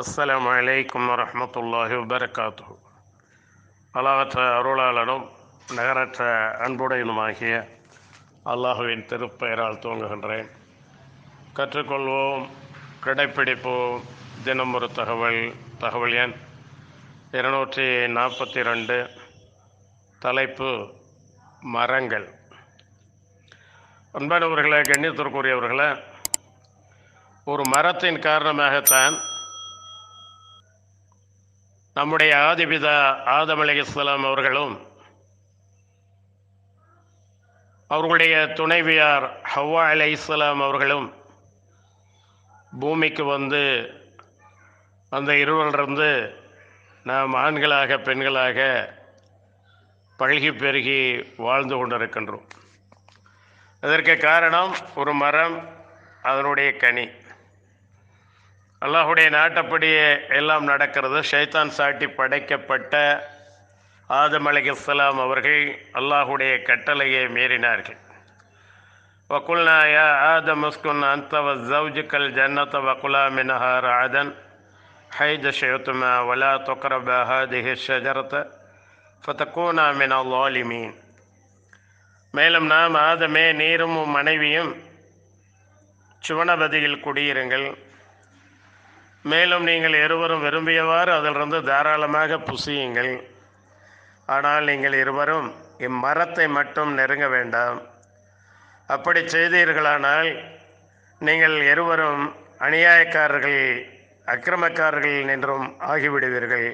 அஸ்லாம் வலைக்கம் வரமத்துல்லாஹி வபரகாத்துஹு. அளவற்ற அருளாளனும் நகரற்ற அன்புடையனுமாகிய அல்லாஹுவின் திருப்பெயரால் துவங்குகின்றேன். கற்றுக்கொள்வோம் கடைப்பிடிப்போம். தினம் ஒரு தகவல் தகவல் எண் இருநூற்றி நாற்பத்தி ரெண்டு தலைப்பு மரங்கள். அன்பானவர்களை கண்ணியத்திற்குரியவர்களை ஒரு மரத்தின் காரணமாகத்தான் நம்முடைய ஆதிபிதா ஆதம் அவர்களும் அவர்களுடைய துணைவியார் ஹவ்வா அலைஹிஸ்ஸலாம் அவர்களும் பூமிக்கு வந்து அந்த இருவரிலிருந்து நாம் ஆண்களாக பெண்களாக பழகி பெருகி வாழ்ந்து கொண்டிருக்கின்றோம். அதற்கு காரணம் ஒரு மரம் அதனுடைய கனி. அல்லாஹுடைய நாட்டப்படியே எல்லாம் நடக்கிறது. ஷைத்தான் சாட்டி படைக்கப்பட்ட ஆதம் அலிகலாம் அவர்கள் அல்லாஹுடைய கட்டளையை மீறினார்கள். வக்குல்னா யா ஆதம் உஸ்குன் அந்தவ ஜவுஜுக்கல் ஜன்னத வகுலா மினஹா ராதன் ஹைத ஷேத்துமா வலா தொக்கரப ஹாதிஹி ஷஜரத ஃபதக்கூனா மின லாலிமீன் மேலும் நாம் ஆதமே நீரும் மனைவியும் சுவனபதியில் குடியிருங்கள். மேலும் நீங்கள் இருவரும் விரும்பியவாறு அதிலிருந்து தாராளமாக புசியுங்கள். ஆனால் நீங்கள் இருவரும் இம்மரத்தை மட்டும் நெருங்க வேண்டாம். அப்படி செய்தீர்களானால் நீங்கள் இருவரும் அநியாயக்காரர்கள் அக்கிரமக்காரர்கள் என்றும் ஆகிவிடுவீர்கள்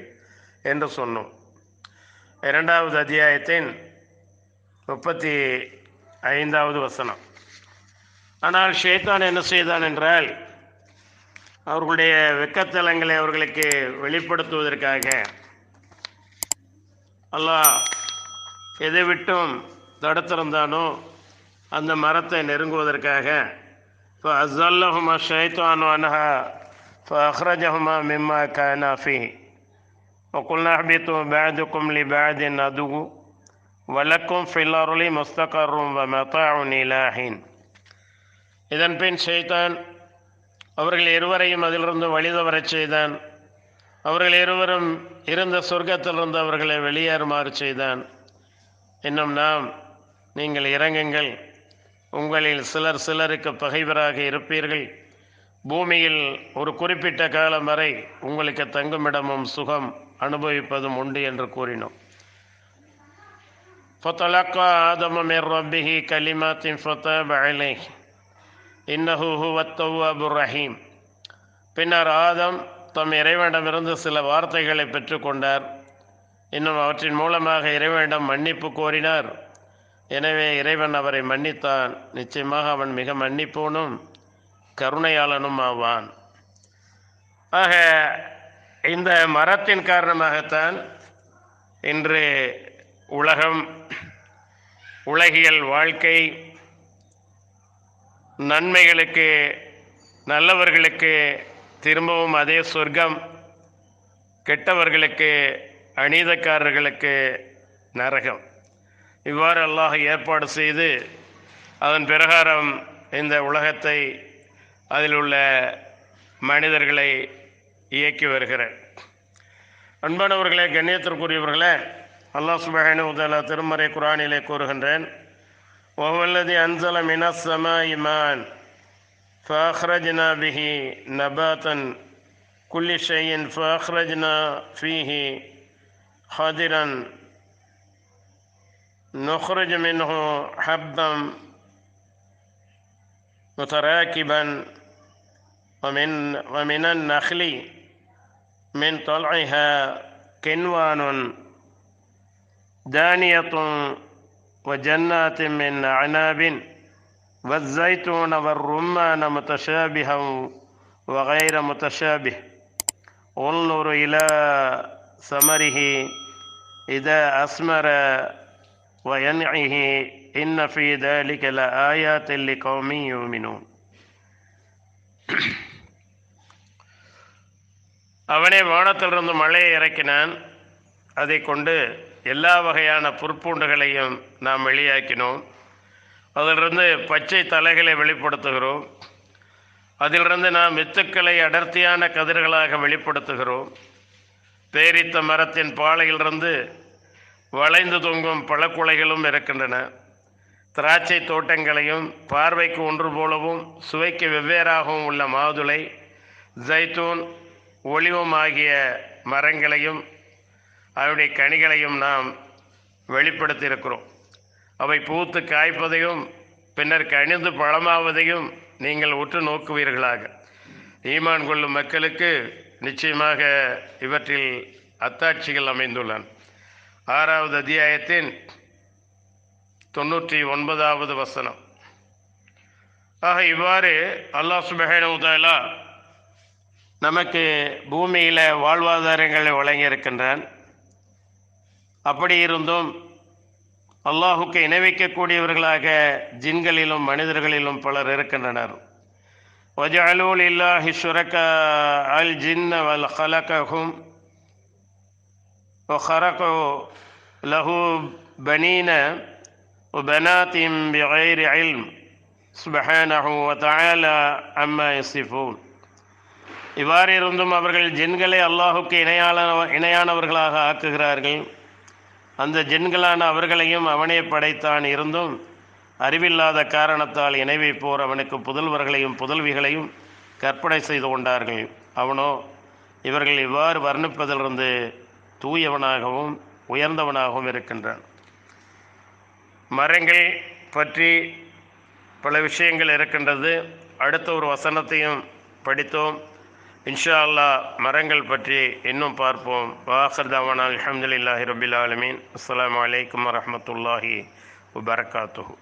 என்று சொன்னோம். இரண்டாவது அத்தியாயத்தின் முப்பத்தி ஐந்தாவது வசனம். ஆனால் ஷேத்தான் என்ன செய்தான் என்றால் அவர்களுடைய வெக்கத்தலங்களை அவர்களுக்கு வெளிப்படுத்துவதற்காக அல்லாஹ் எதை விட்டும் தடுத்திருந்தானோ அந்த மரத்தை நெருங்குவதற்காக இப்போ அசல்லஹுமா ஷைத்தானு அனஹா இப்போ அஹ்ரஜஹுமா மிம்மா கானாஃபி وقلنا اهبطوا بعضكم لبعض عدو ولكم في الأرض مستقر ومتاع إلى حين இதன் பின் ஷைத்தான் அவர்கள் இருவரையும் அதிலிருந்து வழிதவரச் செய்தான் அவர்கள் இருவரும் இருந்த சொர்க்கத்திலிருந்து அவர்களை வெளியேறுமாறு செய்தான் இன்னும் நாம் நீங்கள் இறங்குங்கள் உங்களில் சிலர் சிலருக்கு பகைவராக இருப்பீர்கள் பூமியில் ஒரு குறிப்பிட்ட காலம் வரை உங்களுக்கு தங்குமிடமும் சுகம் அனுபவிப்பதும் உண்டு என்று கூறினோம் فتلقى آدم من ربه كلمات فتاب عليه இன்னஹு ஹுவத்தவ்வாபுர் ரஹீம். பின்னர் ஆதம் தம் இறைவனிடமிருந்து சில வார்த்தைகளை பெற்றுக்கொண்டார். இன்னும் அவற்றின் மூலமாக இறைவனிடம் மன்னிப்பு கோரினார். எனவே இறைவன் அவரை மன்னித்தான். நிச்சயமாக அவன் மிக மன்னிப்போனும் கருணையாளனும் ஆவான். ஆக இந்த மரத்தின் காரணமாகத்தான் இன்று உலகம் உலகியல் வாழ்க்கை நன்மைகளுக்கு நல்லவர்களுக்கு திரும்பவும் அதே சொர்க்கம் கெட்டவர்களுக்கு அநீதக்காரர்களுக்கு நரகம். இவ்வாறு அல்லாஹ் ஏற்பாடு செய்து அதன் பிரகாரம் இந்த உலகத்தை அதில் உள்ள மனிதர்களை இயக்கி வருகிறார். அன்பானவர்களே கண்ணியத்திற்குரியவர்களே அல்லாஹ் சுபஹானு உதலா திருமறை குரானிலே கூறுகின்றேன் وهو الذي أنزل من السماء ماء فأخرجنا به نباتا كل شيء فأخرجنا فيه خضرا. نخرج منه حبا متراكبا ومن ومن النخل من طلعها كنوان دانية وجنات من أعناب والزيتون والرمان متشابها وغير متشابه انظر إلى ثمره إذا أثمر وينعه إن في ذلك لآيات لقوم يؤمنون அவனே வானத்திலிருந்து மழையை இறக்கினான் அதை கொண்டு எல்லா வகையான புற்பூண்டுகளையும் நாம் வெளியாக்கினோம். அதிலிருந்து பச்சை தலைகளை வெளிப்படுத்துகிறோம். அதிலிருந்து நாம் வித்துக்களை அடர்த்தியான கதிர்களாக வெளிப்படுத்துகிறோம். பேரித்த மரத்தின் பாலையிலிருந்து வளைந்து தொங்கும் பழக்குலைகளும் இருக்கின்றன. திராட்சை தோட்டங்களையும் பார்வைக்கு ஒன்று போலவும் சுவைக்கு வெவ்வேறாகவும் உள்ள மாதுளை ஜைத்தூன் ஒளிவும் ஆகிய மரங்களையும் அவருடைய கனிகளையும் நாம் வெளிப்படுத்தியிருக்கிறோம். அவை பூத்து காய்ப்பதையும் பின்னர் கனிந்து பழமாவதையும் நீங்கள் உற்று நோக்குவீர்களாக. ஈமான் கொள்ளும் மக்களுக்கு நிச்சயமாக இவற்றில் அத்தாட்சிகள் அமைந்துள்ளன. ஆறாவது அத்தியாயத்தின் தொண்ணூற்றி ஒன்பதாவது வசனம். ஆக இவ்வாறு அல்லாஹ் சுபஹானுதாலா நமக்கு பூமியில் வாழ்வாதாரங்களை வழங்கியிருக்கின்றான். அப்படி இருந்தும் அல்லாஹுக்கு இணைவிக்கக்கூடியவர்களாக ஜின்களிலும் மனிதர்களிலும் பலர் இருக்கின்றனர் وجعلوا لله شركاء الجن والخلقهم وخرقوا له بنين وبنات بغير علم سبحانه وتعالى عما يصفون இவ்வாறு இருந்தும் அவர்கள் ஜின்களை அல்லாஹுக்கு இணையான இணையானவர்களாக ஆக்குகிறார்கள் அந்த ஜின்களான அவர்களையும் அவனே படைத்தான் இருந்தும் அறிவில்லாத காரணத்தால் இணைவைப்போர் அவனுக்கு புதல்வர்களையும் புதல்விகளையும் கற்பனை செய்து கொண்டார்கள். அவனோ இவர்கள் இவ்வாறு வர்ணிப்பதிலிருந்து தூயவனாகவும் உயர்ந்தவனாகவும் இருக்கின்றான். மரங்கள் பற்றி பல விஷயங்கள் இருக்கின்றது. அடுத்த ஒரு வசனத்தையும் படித்தோம். இன்ஷா அல்லா மரங்கள் பற்றி இன்னும் பார்ப்போம். வாஹர் அலமதுல்லாஹி ரபில் ஆலமீன். அஸ்லாம் வலைக்கம் வரமத்துல்லாஹி வபரகாத்துஹூ.